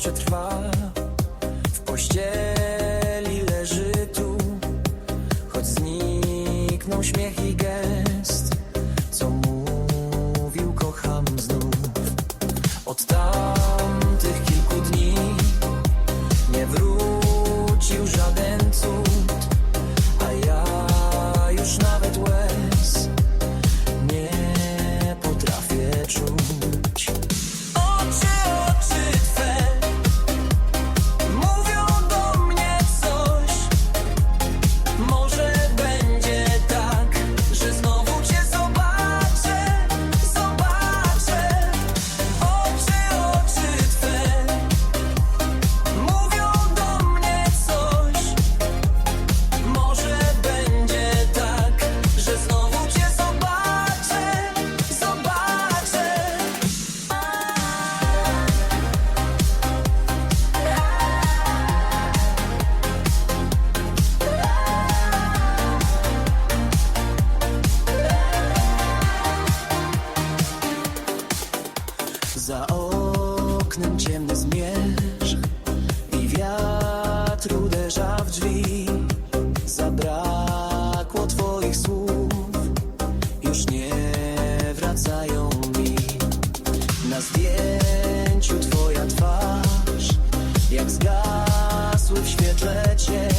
jeszcze trwa. W pościeli leży tu. Choć znikną śmiech i gest. Za oknem ciemny zmierz I wiatr uderza w drzwi. Zabrakło twoich słów Już nie wracają mi. Na zdjęciu twoja twarz Jak zgasły w świetle cię